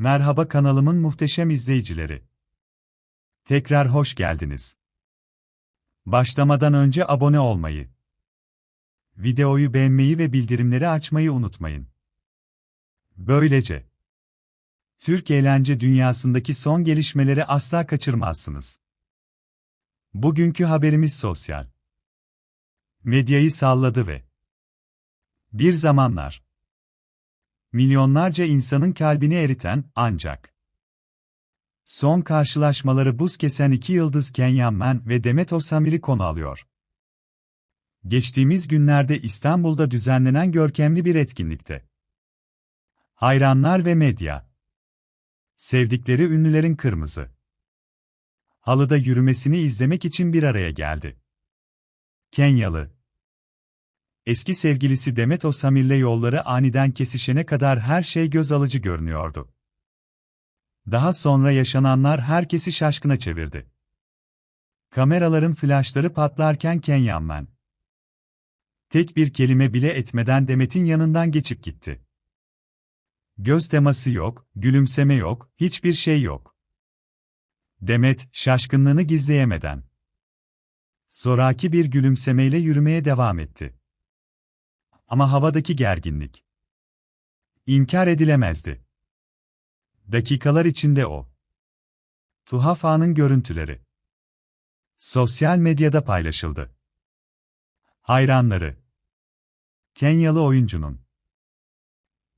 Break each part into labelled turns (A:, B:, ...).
A: Merhaba kanalımın muhteşem izleyicileri. Tekrar hoş geldiniz. Başlamadan önce abone olmayı, videoyu beğenmeyi ve bildirimleri açmayı unutmayın. Böylece Türk eğlence dünyasındaki son gelişmeleri asla kaçırmazsınız. Bugünkü haberimiz sosyal. Medyayı salladı ve bir zamanlar milyonlarca insanın kalbini eriten ancak son karşılaşmaları buz kesen iki yıldız Kenyan Men ve Demet Osamir'i konu alıyor. Geçtiğimiz günlerde İstanbul'da düzenlenen görkemli bir etkinlikte hayranlar ve medya sevdikleri ünlülerin kırmızı halıda yürümesini izlemek için bir araya geldi. Kenyalı Eski sevgilisi Demet Osamir'le yolları aniden kesişene kadar her şey göz alıcı görünüyordu. Daha sonra yaşananlar herkesi şaşkına çevirdi. Kameraların flaşları patlarken Kenyanmen. Tek bir kelime bile etmeden Demet'in yanından geçip gitti. Göz teması yok, gülümseme yok, hiçbir şey yok. Demet, şaşkınlığını gizleyemeden. Zoraki bir gülümsemeyle yürümeye devam etti. Ama havadaki gerginlik. İnkar edilemezdi. Dakikalar içinde o. Tuhaf anın görüntüleri. Sosyal medyada paylaşıldı. Hayranları. Kenyalı oyuncunun.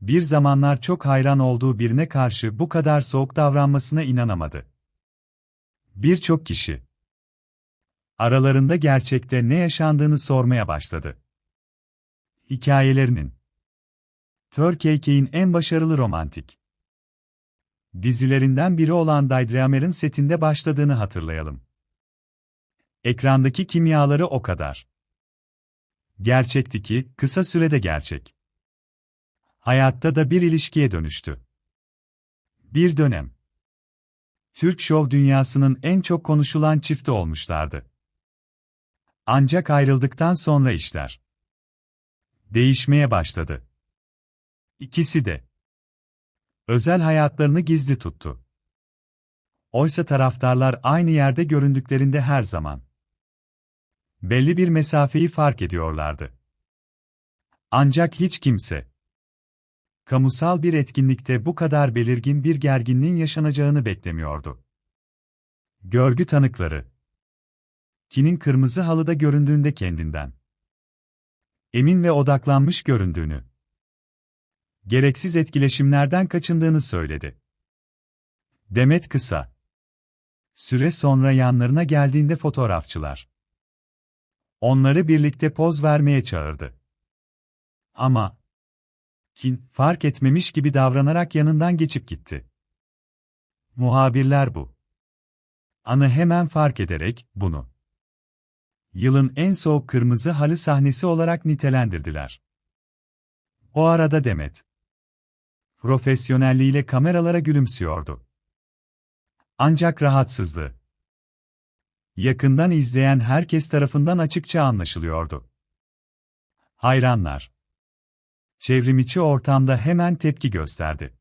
A: Bir zamanlar çok hayran olduğu birine karşı bu kadar soğuk davranmasına inanamadı. Birçok kişi. Aralarında gerçekte ne yaşandığını sormaya başladı hikayelerinin. Turkey'in en başarılı romantik dizilerinden biri olan Daydreamer'ın setinde başladığını hatırlayalım. Ekrandaki kimyaları o kadar gerçekti ki, kısa sürede gerçek. Hayatta da bir ilişkiye dönüştü. Bir dönem. Türk şov dünyasının en çok konuşulan çifti olmuşlardı. Ancak ayrıldıktan sonra işler değişmeye başladı. İkisi de özel hayatlarını gizli tuttu. Oysa taraftarlar aynı yerde göründüklerinde her zaman belli bir mesafeyi fark ediyorlardı. Ancak hiç kimse kamusal bir etkinlikte bu kadar belirgin bir gerginliğin yaşanacağını beklemiyordu. Görgü tanıkları Kinin kırmızı halıda göründüğünde kendinden emin ve odaklanmış göründüğünü, gereksiz etkileşimlerden kaçındığını söyledi. Demet kısa süre sonra yanlarına geldiğinde fotoğrafçılar onları birlikte poz vermeye çağırdı. Ama Kin fark etmemiş gibi davranarak yanından geçip gitti. Muhabirler bu anı hemen fark ederek bunu yılın en soğuk kırmızı halı sahnesi olarak nitelendirdiler. O arada Demet, profesyonelliğiyle kameralara gülümsüyordu. Ancak rahatsızlığı, yakından izleyen herkes tarafından açıkça anlaşılıyordu. Hayranlar, çevrimiçi ortamda hemen tepki gösterdi.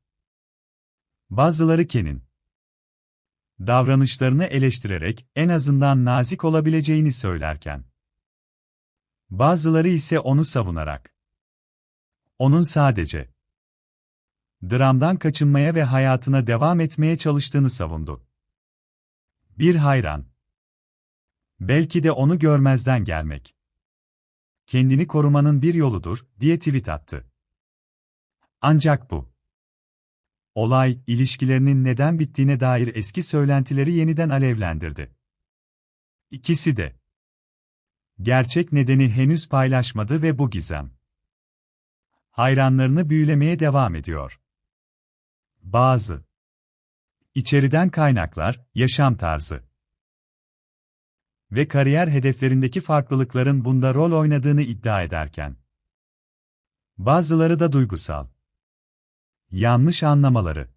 A: Bazıları Ken'in, davranışlarını eleştirerek en azından nazik olabileceğini söylerken bazıları ise onu savunarak onun sadece dramdan kaçınmaya ve hayatına devam etmeye çalıştığını savundu. Bir hayran belki de onu görmezden gelmek kendini korumanın bir yoludur diye tweet attı. Ancak bu Olay, ilişkilerinin neden bittiğine dair eski söylentileri yeniden alevlendirdi. İkisi de. Gerçek nedeni henüz paylaşmadı ve bu gizem. Hayranlarını büyülemeye devam ediyor. Bazı. İçeriden kaynaklar, yaşam tarzı. Ve kariyer hedeflerindeki farklılıkların bunda rol oynadığını iddia ederken. Bazıları da duygusal yanlış anlamaları